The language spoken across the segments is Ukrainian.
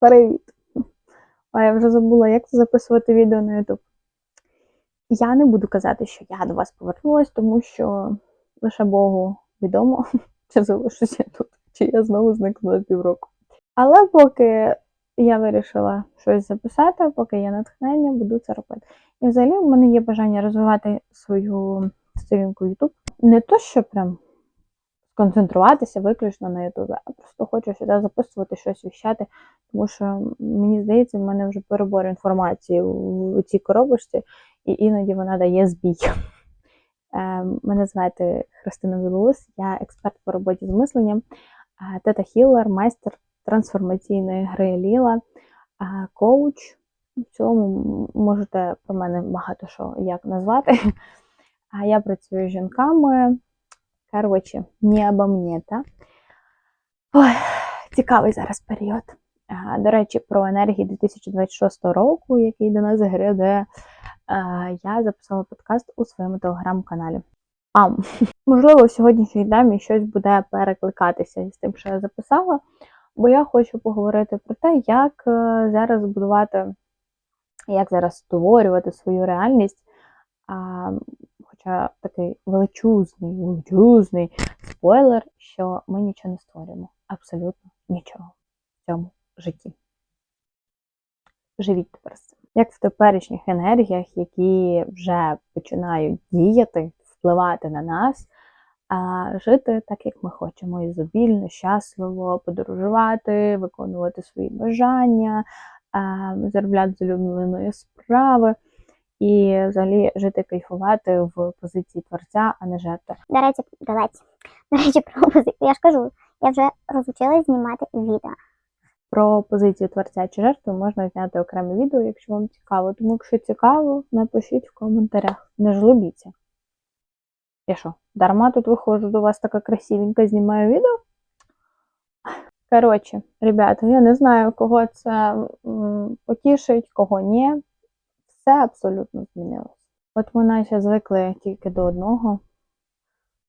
Привіт! А я вже забула, як це записувати відео на YouTube. Я не буду казати, що я до вас повернулась, тому що лише Богу відомо, чи залишусь я тут, чи я знову зникну на півроку. Але поки я вирішила щось записати, поки є натхнення, буду це робити. І взагалі в мене є бажання розвивати свою сторінку YouTube. Не то, що прям сконцентруватися виключно на Ютубі, а просто хочу сюди записувати щось віщати, тому що мені здається, в мене вже перебор інформації у цій коробочці, і іноді вона дає збій. Е, Мене звати Христина Білоус, я експерт по роботі з мисленням, тета Хіллер, майстер трансформаційної гри Ліла, коуч. В цілому можете про мене багато що як назвати. Я працюю з жінками. Коротше, не обо мені, так? Ой, цікавий зараз період. А, До речі, про енергії 2026 року, який до нас гряде, я записала подкаст у своєму телеграм-каналі. А, можливо, в сьогоднішній темі щось буде перекликатися з тим, що я записала, бо я хочу поговорити про те, як е, зараз будувати, як зараз створювати свою реальність. Хоча такий величезний, величезний спойлер, що ми нічого не створюємо. Абсолютно нічого в цьому житті. Живіть тепер з цим. Як в теперішніх енергіях, які вже починають діяти, впливати на нас, а жити так, як ми хочемо, ізобільно, щасливо, подорожувати, виконувати свої бажання, заробляти з улюбленої справи і взагалі жити, кайфувати в позиції творця, а не жертви. До речі, до речі, до речі, про позицію. Я ж кажу, я вже розучилась знімати відео. Про позицію творця чи жертви можна зняти окреме відео, якщо вам цікаво. Тому, якщо цікаво, напишіть в коментарях. Не жлобіться. Я що, дарма тут виходжу до вас така красивенька, знімаю відео? Коротше, ребята, я не знаю, кого це потішить, кого ні все абсолютно змінилось. От ми наче звикли тільки до одного,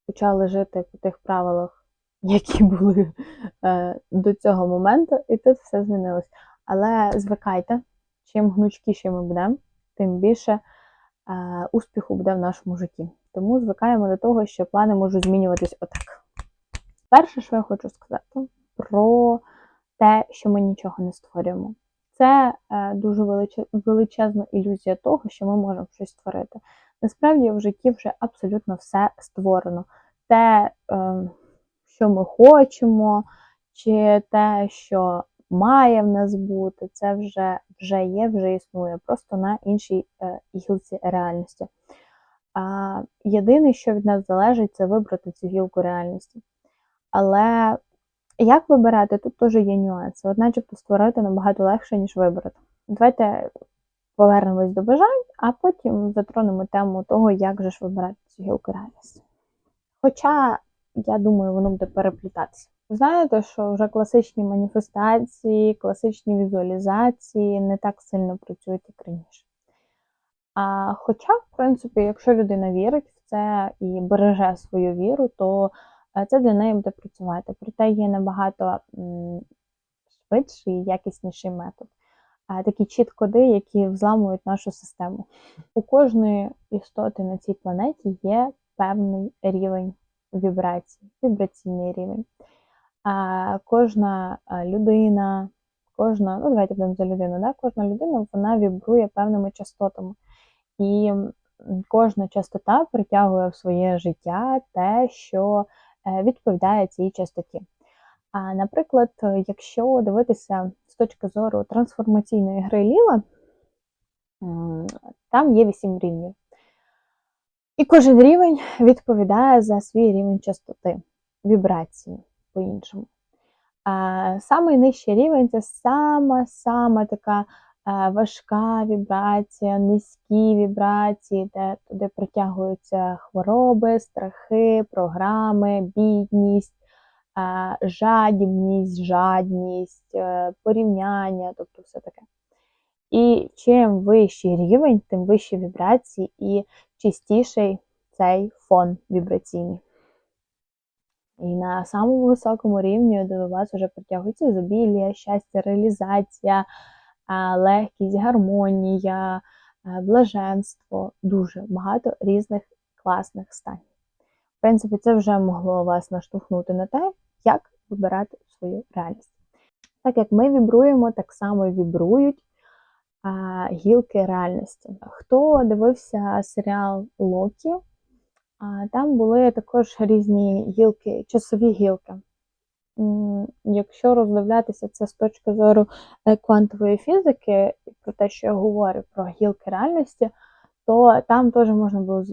почали жити по тих правилах, які були е, до цього моменту, і тут все змінилось. Але звикайте, чим гнучкіше ми будемо, тим більше е, успіху буде в нашому житті. Тому звикаємо до того, що плани можуть змінюватись отак. Перше, що я хочу сказати, про те, що ми нічого не створюємо це е, дуже величезна ілюзія того, що ми можемо щось створити. Насправді в житті вже абсолютно все створено. Те, е, що ми хочемо, чи те, що має в нас бути, це вже вже є, вже існує, просто на іншій е, гілці реальності. Єдине, що від нас залежить, це вибрати цю гілку реальності. Але як вибирати? Тут теж є нюанси. От начебто створити набагато легше, ніж вибрати. Давайте повернемось до бажань, а потім затронемо тему того, як же ж вибирати цю гілку реальності. Хоча, я думаю, воно буде переплітатися. Ви знаєте, що вже класичні маніфестації, класичні візуалізації не так сильно працюють, як раніше. А Хоча, в принципі, якщо людина вірить в це і береже свою віру, то це для неї буде працювати. Проте є набагато швидший і якісніший метод. Такі чіт-коди, які взламують нашу систему. У кожної істоти на цій планеті є певний рівень вібрацій, вібраційний рівень. А Кожна людина, кожна, ну давайте будемо за людину, да? кожна людина вона вібрує певними частотами. І кожна частота притягує в своє життя те, що Е, відповідає цій частоті. А, Наприклад, якщо дивитися з точки зору трансформаційної гри Ліла, там є 8 рівнів. І кожен рівень відповідає за свій рівень частоти, вібрації по-іншому. Самий нижчий рівень це сама-сама така Е, важка вібрація, низькі вібрації, де туди притягуються хвороби, страхи, програми, бідність, е, жадібність, жадність, е, порівняння, тобто все таке. І чим вищий рівень, тим вищі вібрації і чистіший цей фон вібраційний. І на самому високому рівні до вас вже притягується ізобілія, щастя, реалізація, легкість, гармонія, е, блаженство, дуже багато різних класних станів. В принципі, це вже могло вас наштовхнути на те, як вибирати свою реальність. Так як ми вібруємо, так само вібрують а, гілки реальності. Хто дивився серіал Локі, а, там були також різні гілки, часові гілки. Якщо роздивлятися це з точки зору е, квантової фізики, про те, що я говорю про гілки реальності, то там теж можна було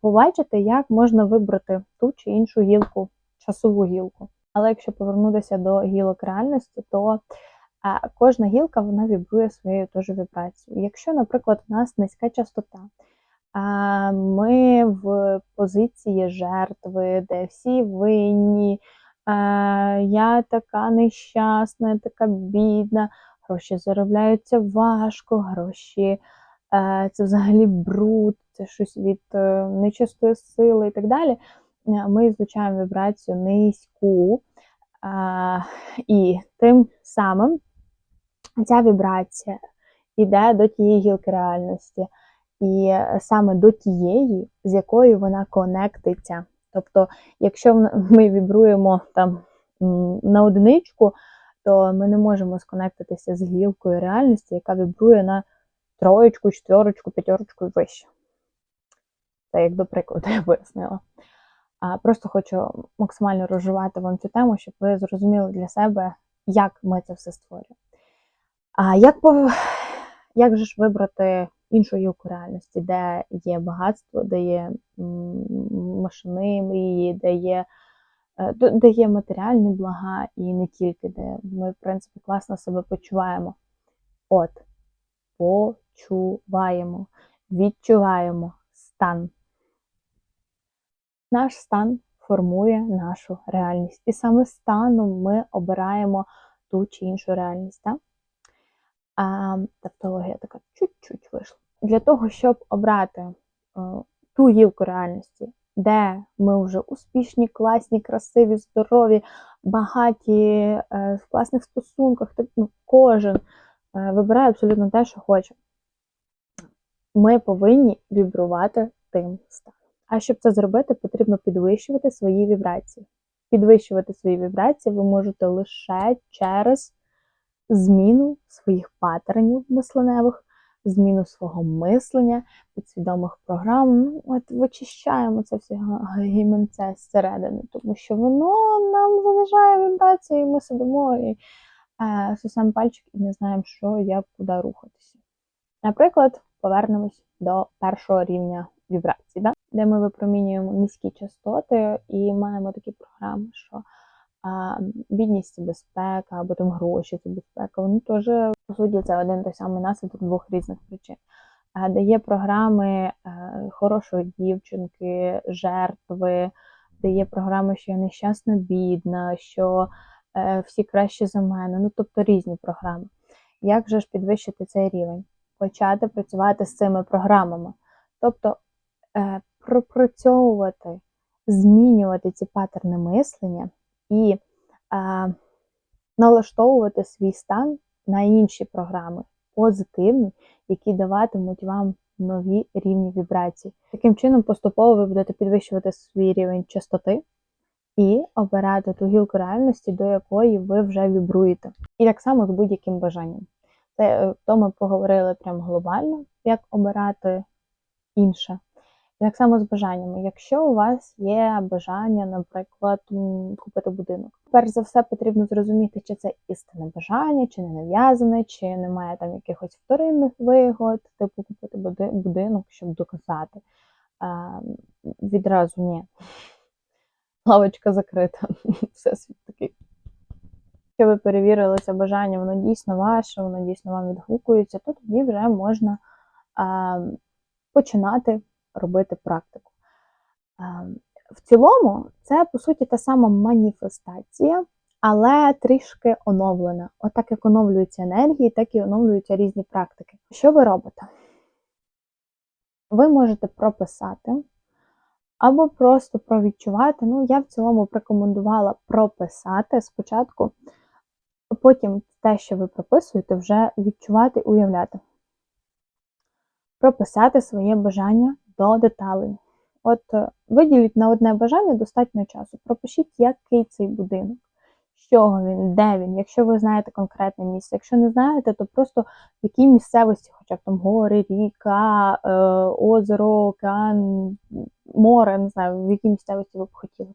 побачити, як можна вибрати ту чи іншу гілку, часову гілку. Але якщо повернутися до гілок реальності, то кожна гілка вона вібрує своєю теж вібрацією. Якщо, наприклад, у нас низька частота, ми в позиції жертви, де всі винні, я така нещасна, я така бідна, гроші заробляються важко, гроші е, це взагалі бруд, це щось від е, нечистої сили і так далі. Е, Ми злучаємо вібрацію низьку, і тим самим ця вібрація йде до тієї гілки реальності, і е, саме до тієї, з якою вона конектиться. Тобто, якщо ми вібруємо там на одиничку, то ми не можемо сконектитися з гілкою реальності, яка вібрує на троєчку, четверочку, п'ятерочку і вище. Це як до прикладу я пояснила. А просто хочу максимально розживати вам цю тему, щоб ви зрозуміли для себе, як ми це все створюємо. А як, як же ж вибрати гілку реальності, де є багатство, де є машини, мрії, де є, е, де- є матеріальні блага і не тільки, де ми, в принципі, класно себе почуваємо. От, почуваємо, відчуваємо стан. Наш стан формує нашу реальність. І саме станом ми обираємо ту чи іншу реальність. Так? А, тавтологія така чуть-чуть вийшла. Для того, щоб обрати е, ту гілку реальності, де ми вже успішні, класні, красиві, здорові, багаті, е, в класних стосунках, ну, кожен е, вибирає абсолютно те, що хоче. Ми повинні вібрувати тим станом. А щоб це зробити, потрібно підвищувати свої вібрації. Підвищувати свої вібрації ви можете лише через зміну своїх паттернів мисленевих, зміну свого мислення, підсвідомих програм. Ну, от вичищаємо це все гімінце зсередини, тому що воно нам занижає вібрації, і ми сидимо і е, сосемо пальчик і не знаємо, що як куди рухатися. Наприклад, повернемось до першого рівня вібрацій, да? де ми випромінюємо низькі частоти і маємо такі програми, що а, бідність це безпека, або там гроші це безпека. Вони теж, по суті, це один той самий наслідок двох різних причин. Де програми е, хорошої дівчинки, жертви, де є програми, що я нещасна бідна, що е, всі краще за мене. Ну, тобто різні програми. Як же ж підвищити цей рівень? Почати працювати з цими програмами. Тобто е, пропрацьовувати, змінювати ці паттерни мислення і е, налаштовувати свій стан на інші програми, позитивні, які даватимуть вам нові рівні вібрацій. Таким чином, поступово ви будете підвищувати свій рівень частоти і обирати ту гілку реальності, до якої ви вже вібруєте. І так само з будь-яким бажанням. Це е, то ми поговорили прям глобально, як обирати інше. Так само з бажаннями. Якщо у вас є бажання, наприклад, купити будинок, перш за все потрібно зрозуміти, чи це істинне бажання, чи не нав'язане, чи немає там якихось вторинних вигод, типу купити будинок, щоб доказати. А, відразу ні. Лавочка закрита. Все світ такий. Якщо ви перевірили це бажання, воно дійсно ваше, воно дійсно вам відгукується, то тоді вже можна а, починати робити практику. В цілому, це по суті та сама маніфестація, але трішки оновлена. Отак як оновлюються енергії, так і оновлюються різні практики. Що ви робите? Ви можете прописати або просто провідчувати. Ну, я в цілому рекомендувала прописати спочатку, а потім те, що ви прописуєте, вже відчувати, уявляти. Прописати своє бажання до деталей. От е, виділіть на одне бажання достатньо часу. Пропишіть, який цей будинок, з чого він, де він, якщо ви знаєте конкретне місце. Якщо не знаєте, то просто в якій місцевості, хоча б там гори, ріка, е, озеро, океан, море, не знаю, в якій місцевості ви б хотіли.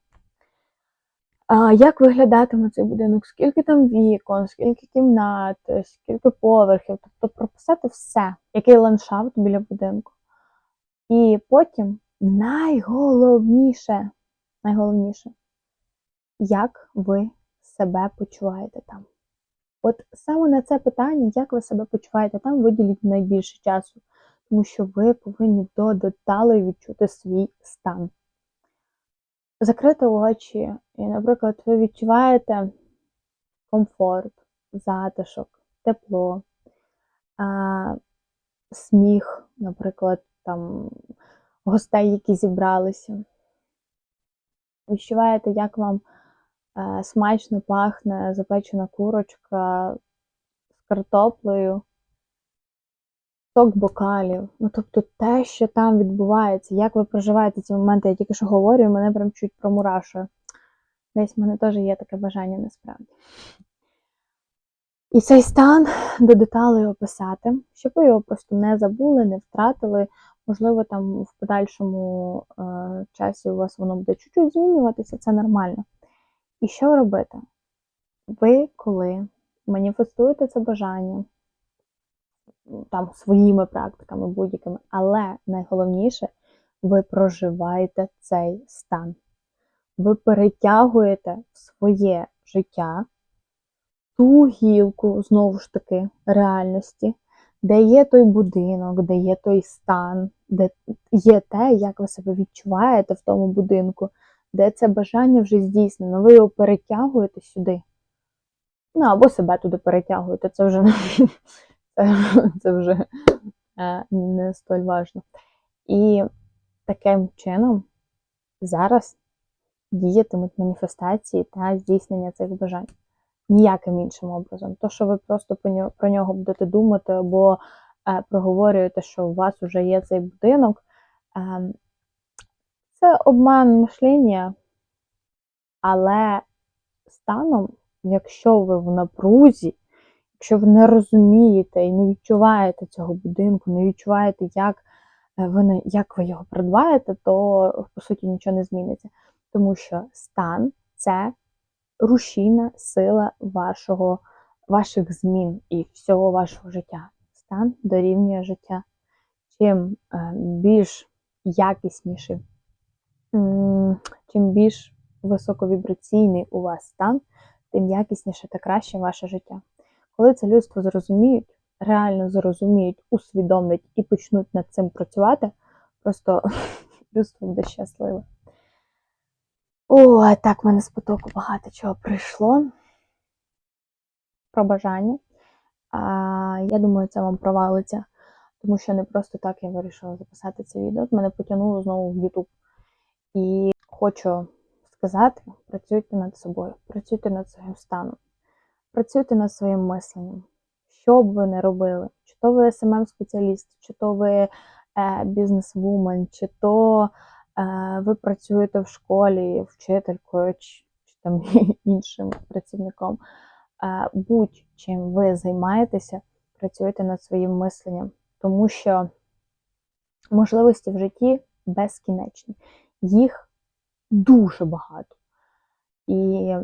А, як виглядатиме цей будинок, скільки там вікон, скільки кімнат, скільки поверхів, тобто прописати все, який ландшафт біля будинку. І потім найголовніше, найголовніше, як ви себе почуваєте там. От саме на це питання, як ви себе почуваєте там, виділіть найбільше часу, тому що ви повинні до деталей відчути свій стан. Закрити очі, і, наприклад, ви відчуваєте комфорт, затишок, тепло, а, сміх, наприклад, там гостей, які зібралися. Відчуваєте, як вам е, смачно пахне запечена курочка з картоплею, сок бокалів. Ну, тобто те, що там відбувається, як ви проживаєте ці моменти, я тільки що говорю, мене прям чуть промурашує. Десь в мене теж є таке бажання насправді. І цей стан до деталей описати, щоб ви його просто не забули, не втратили. Можливо, там в подальшому е, часі у вас воно буде чуть-чуть змінюватися, це нормально. І що робити? Ви, коли маніфестуєте це бажання, там своїми практиками будь-якими, але найголовніше, ви проживаєте цей стан. Ви перетягуєте в своє життя ту гілку, знову ж таки, реальності, де є той будинок, де є той стан, де є те, як ви себе відчуваєте в тому будинку, де це бажання вже здійснено. Ви його перетягуєте сюди. Ну, або себе туди перетягуєте, це вже, це, вже е, не столь важно. І таким чином зараз діятимуть маніфестації та здійснення цих бажань. Ніяким іншим образом. То, що ви просто про нього будете думати, або е, проговорюєте, що у вас вже є цей будинок, е, це обман мишлення, але станом, якщо ви в напрузі, якщо ви не розумієте і не відчуваєте цього будинку, не відчуваєте, як е, ви, як ви його придбаєте, то по суті нічого не зміниться. Тому що стан це рушійна сила вашого, ваших змін і всього вашого життя. Стан дорівнює життя. Чим е, більш якісніший, чим більш високовібраційний у вас стан, тим якісніше та краще ваше життя. Коли це людство зрозуміють, реально зрозуміють, усвідомлять і почнуть над цим працювати, просто людство буде щасливе. О, так в мене з потоку багато чого прийшло. Про бажання. А, я думаю, це вам провалиться, тому що не просто так я вирішила записати це відео. Мене потягнуло знову в YouTube. І хочу сказати: працюйте над собою, працюйте над своїм станом, працюйте над своїм мисленням. Що б ви не робили, чи то ви СММ-спеціаліст, чи то ви е, бізнес-вумен, чи то ви працюєте в школі вчителькою чи, там іншим працівником. Будь-чим ви займаєтеся, працюйте над своїм мисленням, тому що можливості в житті безкінечні. Їх дуже багато. І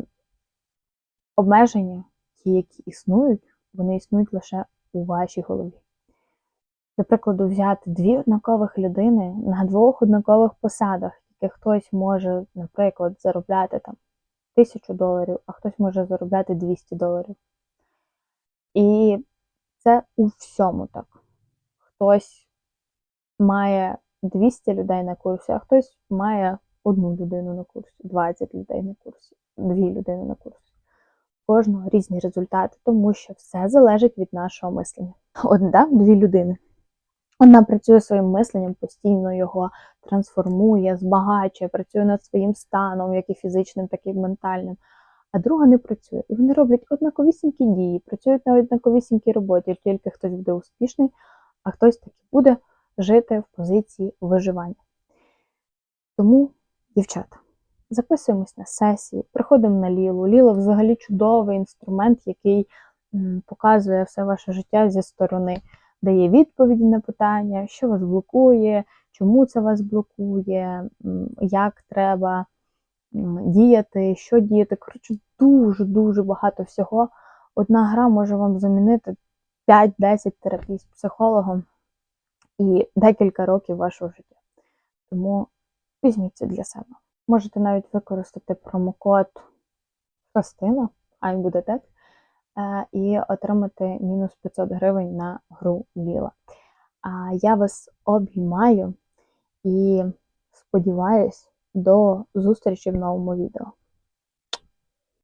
обмеження, ті, які існують, вони існують лише у вашій голові. До прикладу, взяти дві однакових людини на двох однакових посадах, тільки хтось може, наприклад, заробляти там тисячу доларів, а хтось може заробляти 200 доларів. І це у всьому так. Хтось має 200 людей на курсі, а хтось має одну людину на курсі, 20 людей на курсі, дві людини на курсі. Кожного різні результати, тому що все залежить від нашого мислення. От, дві людини. Вона працює своїм мисленням, постійно його трансформує, збагачує, працює над своїм станом, як і фізичним, так і ментальним. А друга не працює. І вони роблять однаковісінькі дії, працюють на однаковісінькій роботі, тільки хтось буде успішний, а хтось таки буде жити в позиції виживання. Тому, дівчата, записуємось на сесії, приходимо на Лілу. Ліла взагалі чудовий інструмент, який показує все ваше життя зі сторони, дає відповіді на питання, що вас блокує, чому це вас блокує, як треба діяти, що діяти. Коротше, дуже-дуже багато всього. Одна гра може вам замінити 5-10 терапій з психологом і декілька років вашого життя. Тому візьміть це для себе. Можете навіть використати промокод Частина, хай буде так, і отримати мінус 500 гривень на гру Ліла. А я вас обіймаю і сподіваюсь до зустрічі в новому відео.